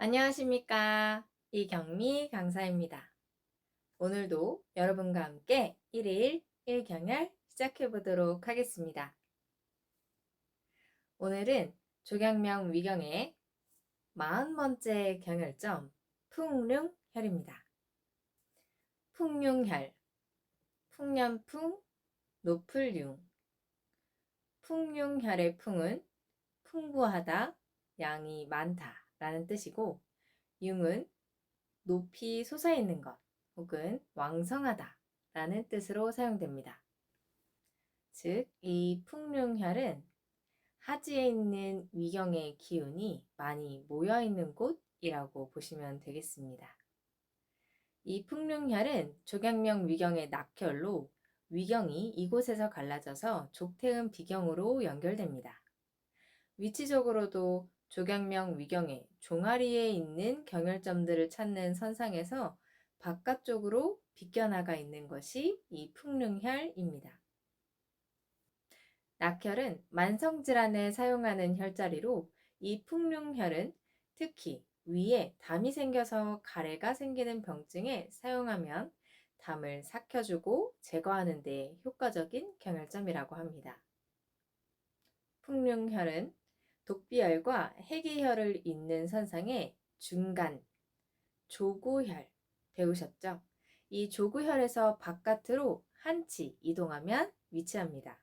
안녕하십니까. 이경미 강사입니다. 오늘도 여러분과 함께 1일 1경열 시작해 보도록 하겠습니다. 오늘은 조경명 위경의 40번째 경열점 풍룡혈입니다. 풍룡혈 풍년풍 노풀융 풍룡혈의 풍은 풍부하다, 양이 많다 라는 뜻이고 융은 높이 솟아있는 것 혹은 왕성하다 라는 뜻으로 사용됩니다. 즉, 이 풍룡혈은 하지에 있는 위경의 기운이 많이 모여있는 곳이라고 보시면 되겠습니다. 이 풍룡혈은 조경명 위경의 낙혈로 위경이 이곳에서 갈라져서 족태음 비경으로 연결됩니다. 위치적으로도 조경명 위경의 종아리에 있는 경혈점들을 찾는 선상에서 바깥쪽으로 비껴나가 있는 것이 이 풍룡혈입니다. 낙혈은 만성질환에 사용하는 혈자리로 이 풍룡혈은 특히 위에 담이 생겨서 가래가 생기는 병증에 사용하면 담을 삭혀주고 제거하는 데 효과적인 경혈점이라고 합니다. 풍룡혈은 독비혈과 해기혈을 잇는 선상의 중간 조구혈 배우셨죠? 이 조구혈에서 바깥으로 한치 이동하면 위치합니다.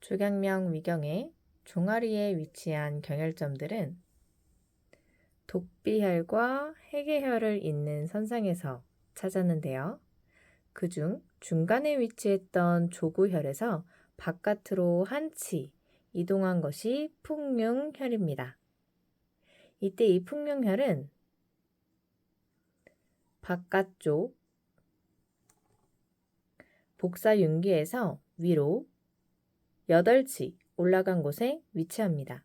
조경명 위경의 종아리에 위치한 경혈점들은 독비혈과 해계혈을 잇는 선상에서 찾았는데요. 그중 중간에 위치했던 조구혈에서 바깥으로 한치 이동한 것이 풍룡혈입니다. 이때 이 풍룡혈은 바깥쪽 복사윤기에서 위로 8치 올라간 곳에 위치합니다.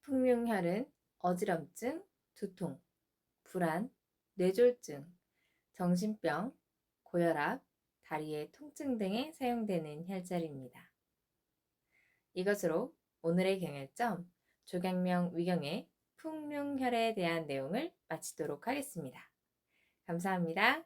풍룡혈은 어지럼증, 두통, 불안, 뇌졸중, 정신병, 고혈압, 다리의 통증 등에 사용되는 혈자리입니다. 이것으로 오늘의 경혈점 조경명 위경의 풍룡혈에 대한 내용을 마치도록 하겠습니다. 감사합니다.